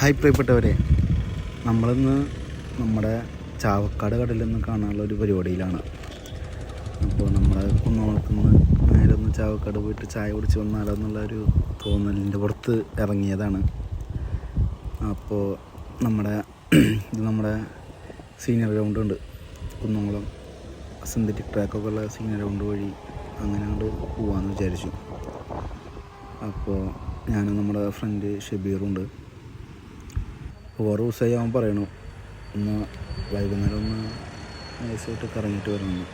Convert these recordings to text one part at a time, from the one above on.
Hi പ്രിയപ്പെട്ടവരെ നമ്മളിന്ന് നമ്മുടെ ചാവക്കാട് കടലിൽ നിന്ന് കാണാനുള്ള ഒരു പരിപാടിയിലാണ്. അപ്പോൾ നമ്മുടെ കുന്നോളത്തുനിന്ന് നേരെ ഒന്ന് ചാവക്കാട് പോയിട്ട് ചായ കുടിച്ച് വന്നാലോ എന്നുള്ള ഒരു തോന്നലിന്റെ പുറത്ത് ഇറങ്ങിയതാണ്. അപ്പോൾ നമ്മുടെ ഇത് നമ്മുടെ സീനിയർ ഗ്രൗണ്ട് ഉണ്ട്. കുന്നംകുളം സിന്തറ്റിക് ട്രാക്കൊക്കെ ഉള്ള സീനിയർ ഗ്രൗണ്ട് വഴി അങ്ങനെ അങ്ങോട്ട് പോകാമെന്ന് വിചാരിച്ചു. അപ്പോൾ ഞാനും നമ്മുടെ ഫ്രണ്ട് ഷബീറുണ്ട് ഓരോ ദിവസമായി അവൻ പറയണു. ഒന്ന് വൈകുന്നേരം ഒന്ന് നൈസായിട്ട് കറങ്ങിയിട്ട് വരണം.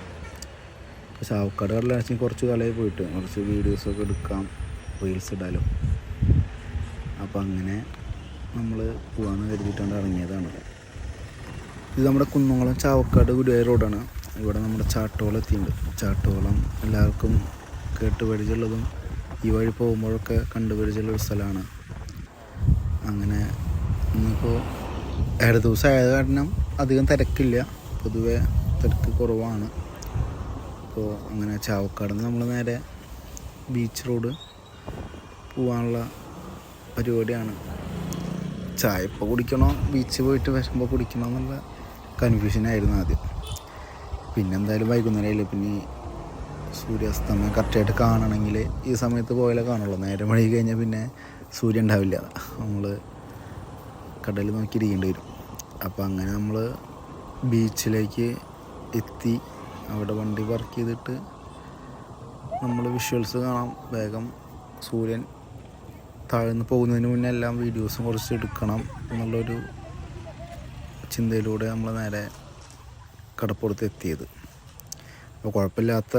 അപ്പോൾ ചാവക്കാട് കടലാഴ്ച കുറച്ച് കാലമായി പോയിട്ട്. കുറച്ച് വീഡിയോസൊക്കെ എടുക്കാം റീൽസ് ഇടാലോ. അപ്പം അങ്ങനെ നമ്മൾ പോകാമെന്ന് കരുതിയിട്ടാണ് ഇറങ്ങിയതാണ്. ഇത് നമ്മുടെ കുന്നംകുളം ചാവക്കാട് ഗുരുവായൂർ റോഡാണ്. ഇവിടെ നമ്മുടെ ചാട്ടോളം എത്തിയിട്ടുണ്ട്. ചാട്ടോളം എല്ലാവർക്കും കേട്ട് പരിചയമുള്ളതും ഈ വഴി പോകുമ്പോഴൊക്കെ കണ്ടുപരിചയമുള്ള ഒരു സ്ഥലമാണ്. അങ്ങനെ ഇന്നിപ്പോൾ ഏഴ് ദിവസം ആയത് കാരണം അധികം തിരക്കില്ല. പൊതുവെ തിരക്ക് കുറവാണ്. അപ്പോൾ അങ്ങനെ ചാവക്കാട് നമ്മൾ നേരെ ബീച്ച് റോഡ് പോകാനുള്ള പരിപാടിയാണ്. ചായ ഇപ്പോൾ കുടിക്കണോ? ബീച്ച് പോയിട്ട് വരുമ്പോൾ കുടിക്കണോ എന്നുള്ള കൺഫ്യൂഷനായിരുന്നു ആദ്യം. പിന്നെ എന്തായാലും വൈകുന്നേരമില്ല പിന്നെ ഈ സൂര്യാസ്തമയം കറക്റ്റായിട്ട് കാണണമെങ്കിൽ ഈ സമയത്ത് പോയാലേ കാണുള്ളൂ. നേരെ മഴ കഴിഞ്ഞാൽ പിന്നെ സൂര്യൻ ഉണ്ടാവില്ല. നമ്മൾ കടൽ നോക്കി ഇരിക്കേണ്ടി വരും. അപ്പോൾ അങ്ങനെ നമ്മൾ ബീച്ചിലേക്ക് എത്തി. അവിടെ വണ്ടി വർക്ക് ചെയ്തിട്ട് നമ്മൾ വിഷ്വൽസ് കാണാം. വേഗം സൂര്യൻ താഴ്ന്ന് പോകുന്നതിന് മുന്നേ എല്ലാം വീഡിയോസും കുറച്ച് എടുക്കണം എന്നുള്ളൊരു ചിന്തയിലൂടെ നമ്മൾ നേരെ കടപ്പുറത്ത് എത്തിയത്. അപ്പോൾ കുഴപ്പമില്ലാത്ത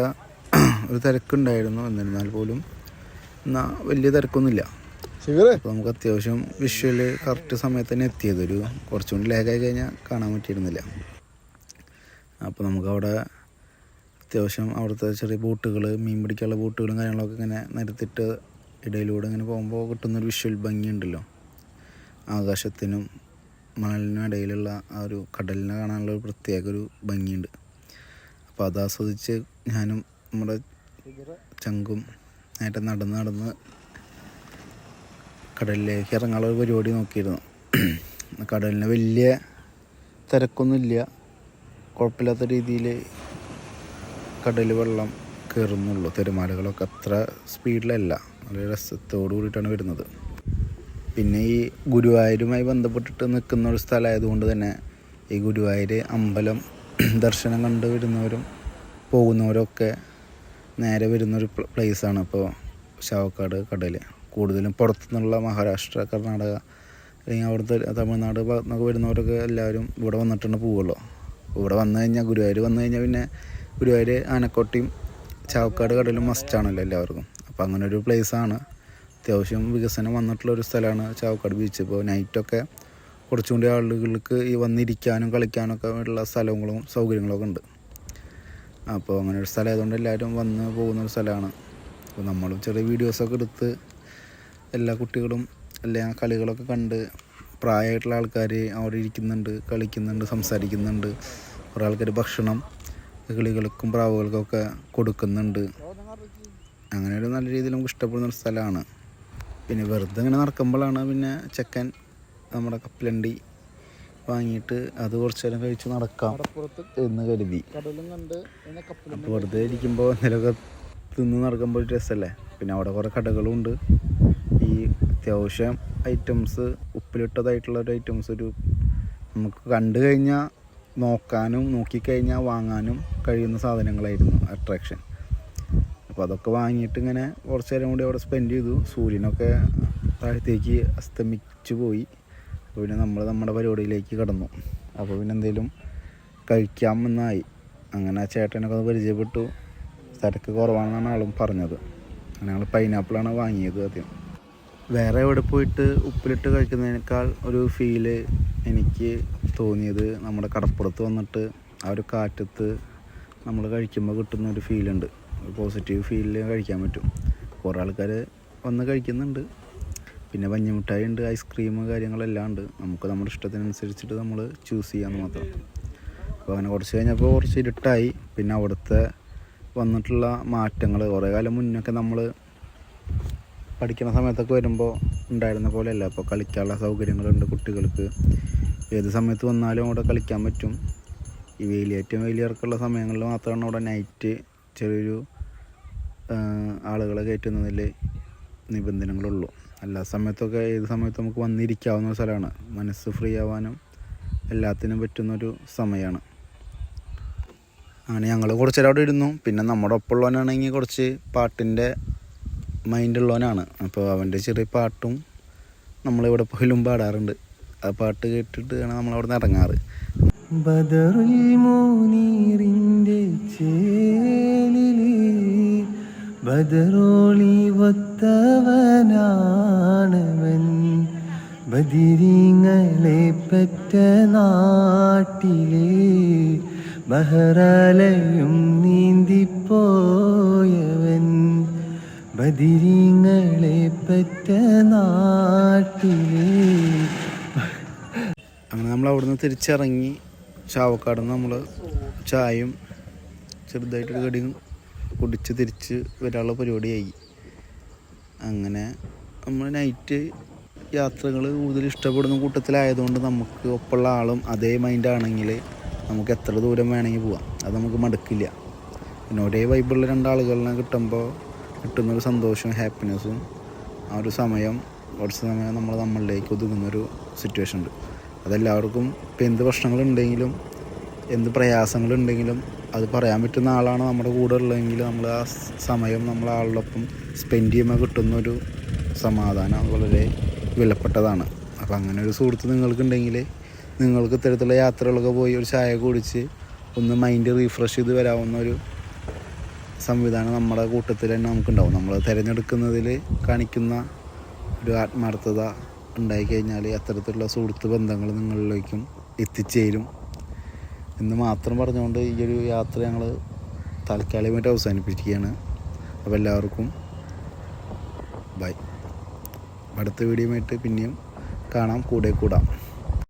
ഒരു തിരക്കുണ്ടായിരുന്നു. എന്നിരുന്നാൽ പോലും എന്നാൽ വലിയ തിരക്കൊന്നുമില്ല. അപ്പോൾ നമുക്ക് അത്യാവശ്യം വിഷ്വൽ കറക്റ്റ് സമയത്ത് തന്നെ എത്തിയത്. ഒരു കുറച്ചും കൂടി ലേഖായി കഴിഞ്ഞാൽ കാണാൻ പറ്റിയിരുന്നില്ല. അപ്പോൾ നമുക്കവിടെ അത്യാവശ്യം അവിടുത്തെ ചെറിയ ബോട്ടുകൾ മീൻ പിടിക്കാനുള്ള ബോട്ടുകളും കാര്യങ്ങളൊക്കെ ഇങ്ങനെ നിരത്തിട്ട് ഇടയിലൂടെ ഇങ്ങനെ പോകുമ്പോൾ കിട്ടുന്നൊരു വിഷ്വൽ ഭംഗിയുണ്ടല്ലോ ആകാശത്തിനും മണലിനും ഇടയിലുള്ള ആ ഒരു കടലിനെ കാണാനുള്ള ഒരു പ്രത്യേക ഒരു ഭംഗിയുണ്ട് അപ്പോൾ അത് ആസ്വദിച്ച് ഞാനും നമ്മുടെ ചങ്കും നേട്ടം നടന്ന് നടന്ന് കടലിലേക്ക് ഇറങ്ങാനുള്ള ഒരു പരിപാടി നോക്കിയിരുന്നു. കടലിന് വലിയ തിരക്കൊന്നുമില്ല. കുഴപ്പമില്ലാത്ത രീതിയിൽ കടൽ വെള്ളം കയറുന്നുള്ളൂ. തിരമാലകളൊക്കെ അത്ര സ്പീഡിലല്ല. നല്ല രസത്തോടു കൂടിയിട്ടാണ് വരുന്നത്. പിന്നെ ഈ ഗുരുവായൂരുമായി ബന്ധപ്പെട്ടിട്ട് നിൽക്കുന്ന ഒരു സ്ഥലമായതുകൊണ്ട് തന്നെ ഈ ഗുരുവായൂർ അമ്പലം ദർശനം കണ്ട് വരുന്നവരും പോകുന്നവരൊക്കെ നേരെ വരുന്നൊരു പ്ലേസാണ് ഇപ്പോൾ ശവക്കാട് കടൽ കൂടുതലും പുറത്തുനിന്നുള്ള മഹാരാഷ്ട്ര കർണാടക അല്ലെങ്കിൽ അവിടുത്തെ തമിഴ്നാട് ഭാഗത്തുനിന്നൊക്കെ വരുന്നവരൊക്കെ എല്ലാവരും ഇവിടെ വന്നിട്ടാണ് പോവുള്ളൂ. ഇവിടെ വന്നു കഴിഞ്ഞാൽ ഗുരുവായൂർ വന്നു കഴിഞ്ഞാൽ പിന്നെ ഗുരുവായൂർ ആനക്കോട്ടയും ചാവക്കാട് കടലും മസ്റ്റാണല്ലോ എല്ലാവർക്കും. അപ്പോൾ അങ്ങനെ ഒരു പ്ലേസാണ് അത്യാവശ്യം വികസനം വന്നിട്ടുള്ള ഒരു സ്ഥലമാണ് ചാവക്കാട് ബീച്ച് ഇപ്പോൾ നൈറ്റൊക്കെ കുറച്ചും കൂടി ആളുകൾക്ക് ഈ വന്നിരിക്കാനും കളിക്കാനൊക്കെ ഉള്ള സ്ഥലങ്ങളും സൗകര്യങ്ങളൊക്കെ ഉണ്ട്. അപ്പോൾ അങ്ങനെ ഒരു സ്ഥലം ആയതുകൊണ്ട് എല്ലാവരും വന്ന് പോകുന്ന ഒരു സ്ഥലമാണ്. അപ്പോൾ നമ്മളും ചെറിയ വീഡിയോസൊക്കെ എടുത്ത് എല്ലാ കുട്ടികളും എല്ലാ കളികളൊക്കെ കണ്ട് പ്രായമായിട്ടുള്ള ആൾക്കാർ അവിടെ ഇരിക്കുന്നുണ്ട് കളിക്കുന്നുണ്ട് സംസാരിക്കുന്നുണ്ട്. കുറേ ആൾക്കാർ ഭക്ഷണം കിളികൾക്കും പ്രാവുകൾക്കൊക്കെ കൊടുക്കുന്നുണ്ട്. അങ്ങനെ ഒരു നല്ല രീതിയിൽ നമുക്ക് ഇഷ്ടപ്പെടുന്ന ഒരു സ്ഥലമാണ്. പിന്നെ വെറുതെ ഇങ്ങനെ നടക്കുമ്പോഴാണ് പിന്നെ ചെക്കൻ നമ്മുടെ കപ്പലണ്ടി വാങ്ങിയിട്ട് അത് കുറച്ച് നേരം കഴിച്ച് നടക്കാം എന്ന് കരുതി. അപ്പോൾ വെറുതെ ഇരിക്കുമ്പോൾ എന്തെങ്കിലുമൊക്കെ തിന്ന് നടക്കുമ്പോൾ ഒരു രസമല്ലേ പിന്നെ അവിടെ കുറേ കടകളും ഉണ്ട്. ഈ അത്യാവശ്യം ഐറ്റംസ് ഉപ്പിലിട്ടതായിട്ടുള്ള ഒരു ഐറ്റംസ് ഒരു നമുക്ക് കണ്ടു കഴിഞ്ഞാൽ നോക്കാനും നോക്കിക്കഴിഞ്ഞാൽ വാങ്ങാനും കഴിയുന്ന സാധനങ്ങളായിരുന്നു അട്രാക്ഷൻ അപ്പോൾ അതൊക്കെ വാങ്ങിയിട്ട് ഇങ്ങനെ കുറച്ച് നേരം കൂടി അവിടെ സ്പെൻഡ് ചെയ്തു. സൂര്യനൊക്കെ താഴത്തേക്ക് അസ്തമിച്ചു പോയി. അപ്പോൾ പിന്നെ നമ്മൾ നമ്മുടെ പരിപാടിയിലേക്ക് കടന്നു. അപ്പോൾ പിന്നെ എന്തെങ്കിലും കഴിക്കാമെന്നായി. അങ്ങനെ ആ ചേട്ടനൊക്കെ ഒന്ന് പരിചയപ്പെട്ടു. തിരക്ക് കുറവാണെന്നാണ് ആളും പറഞ്ഞത്. അങ്ങനെ ഞങ്ങൾ പൈനാപ്പിളാണ് വാങ്ങിയത് ആദ്യം. വേറെ എവിടെ പോയിട്ട് ഉപ്പിലിട്ട് കഴിക്കുന്നതിനേക്കാൾ ഒരു ഫീൽ എനിക്ക് തോന്നിയത് നമ്മുടെ കടപ്പുറത്ത് വന്നിട്ട് ആ ഒരു കാറ്റത്ത് നമ്മൾ കഴിക്കുമ്പോൾ കിട്ടുന്ന ഒരു ഫീലുണ്ട് ഒരു പോസിറ്റീവ് ഫീലിൽ കഴിക്കാൻ പറ്റും. കുറേ ആൾക്കാർ വന്ന് കഴിക്കുന്നുണ്ട്. പിന്നെ പഞ്ഞിമിഠായി ഉണ്ട് ഐസ്ക്രീം കാര്യങ്ങളെല്ലാം ഉണ്ട്. നമുക്ക് നമ്മുടെ ഇഷ്ടത്തിനനുസരിച്ചിട്ട് നമ്മൾ ചൂസ് ചെയ്യാമെന്ന് മാത്രം. അപ്പോൾ അങ്ങനെ കുറച്ച് കഴിഞ്ഞപ്പോൾ കുറച്ച് ഇരുട്ടായി. പിന്നെ അവിടുത്തെ വന്നിട്ടുള്ള മാറ്റങ്ങൾ കുറേ കാലം മുന്നൊക്കെ നമ്മൾ പഠിക്കുന്ന സമയത്തൊക്കെ വരുമ്പോൾ ഉണ്ടായിരുന്ന പോലെയല്ല. ഇപ്പോൾ കളിക്കാനുള്ള സൗകര്യങ്ങളുണ്ട് കുട്ടികൾക്ക്. ഏത് സമയത്ത് വന്നാലും അവിടെ കളിക്കാൻ പറ്റും. ഈ വേലിയേറ്റവും വേലിയിറക്കമുള്ള സമയങ്ങളിൽ മാത്രമാണ് അവിടെ നൈറ്റ് ചെറിയൊരു ആളുകളെ കയറ്റുന്നതിൽ നിബന്ധനകളുള്ളൂ. എല്ലാ സമയത്തൊക്കെ ഏത് സമയത്തും നമുക്ക് വന്നിരിക്കാവുന്ന ഒരു സ്ഥലമാണ്. മനസ്സ് ഫ്രീ ആവാനും എല്ലാത്തിനും പറ്റുന്നൊരു സമയമാണ് അങ്ങനെ ഞങ്ങൾ കുറച്ച് അവിടെ ഇരുന്നു. പിന്നെ നമ്മുടെ ഒപ്പമുള്ളവനാണെങ്കിൽ കുറച്ച് പാട്ടിന്റെ മൈൻഡുള്ളവനാണ് അപ്പോൾ അവന്റെ ചെറിയ പാട്ടും നമ്മളിവിടെ പോലും പാടാറുണ്ട്. ആ പാട്ട് കേട്ടിട്ട് കേട്ടിട്ടാണ് നമ്മളവിടെ നിന്ന് ഇറങ്ങാറ്. ബദറുൽ മൂനീറിന്റെ ചേലിൽ ബദറോളി വത്തവനാണവൻ. ബദിരിങ്ങളെ പറ്റ നാട്ടിലെ ബഹറാലയും നീന്തിപ്പോയവൻ ബദിരിങ്ങളെ പറ്റ നാട്ടിലെ. അങ്ങനെ നമ്മൾ അവിടുന്ന് തിരിച്ചിറങ്ങി. ചാവക്കാട് നമ്മൾ ചായയും ചെറുതായിട്ടൊരു കടിയും കുടിച്ച് തിരിച്ച് വരാനുള്ള പരിപാടിയായി. അങ്ങനെ നമ്മൾ നൈറ്റ് യാത്രകൾ കൂടുതൽ ഇഷ്ടപ്പെടുന്ന കൂട്ടത്തിലായതുകൊണ്ട് നമുക്ക് ഒപ്പമുള്ള ആളും അതേ മൈൻഡാണെങ്കിൽ നമുക്ക് എത്ര ദൂരം വേണമെങ്കിൽ പോവാം. അത് നമുക്ക് മടുക്കില്ല. പിന്നെ ഒരേ വൈബുള്ള രണ്ടാളുകളിനെ കിട്ടുമ്പോൾ കിട്ടുന്നൊരു സന്തോഷവും ഹാപ്പിനെസ്സും ആ ഒരു സമയം കുറച്ച് സമയം നമ്മൾ നമ്മളിലേക്ക് ഒതുങ്ങുന്നൊരു സിറ്റുവേഷൻ ഉണ്ട്. അതെല്ലാവർക്കും ഇപ്പം എന്ത് പ്രശ്നങ്ങളുണ്ടെങ്കിലും എന്ത് പ്രയാസങ്ങളുണ്ടെങ്കിലും അത് പറയാൻ പറ്റുന്ന ആളാണ് നമ്മുടെ കൂടെ ഉള്ളതെങ്കിൽ നമ്മൾ ആ സമയം നമ്മൾ ആളോടൊപ്പം സ്പെൻഡ് ചെയ്യുമ്പോൾ കിട്ടുന്നൊരു സമാധാനം വളരെ വിലപ്പെട്ടതാണ്. അപ്പോൾ അങ്ങനെ ഒരു സുഹൃത്ത് നിങ്ങൾക്കുണ്ടെങ്കിൽ നിങ്ങൾക്ക് ഇത്തരത്തിലുള്ള യാത്രകളൊക്കെ പോയി ഒരു ചായ കുടിച്ച് ഒന്ന് മൈൻഡ് റീഫ്രഷ് ചെയ്ത് വരാവുന്ന ഒരു സംവിധാനം നമ്മുടെ കൂട്ടത്തിൽ തന്നെ നമുക്കുണ്ടാവും. നമ്മൾ തിരഞ്ഞെടുക്കുന്നതിൽ കാണിക്കുന്ന ഒരു ആത്മാർത്ഥത ഉണ്ടായി കഴിഞ്ഞാൽ അത്തരത്തിലുള്ള സുഹൃത്ത് ബന്ധങ്ങൾ നിങ്ങളിലേക്കും എത്തിച്ചേരും. എന്ന് മാത്രം പറഞ്ഞുകൊണ്ട് ഈ ഒരു യാത്ര ഞങ്ങൾ താൽക്കാലികമായിട്ട് അവസാനിപ്പിക്കുകയാണ്. അപ്പോൾ എല്ലാവർക്കും ബൈ അടുത്ത വീഡിയോയുമായിട്ട് പിന്നെയും കാണാം. കൂടെ കൂടാം.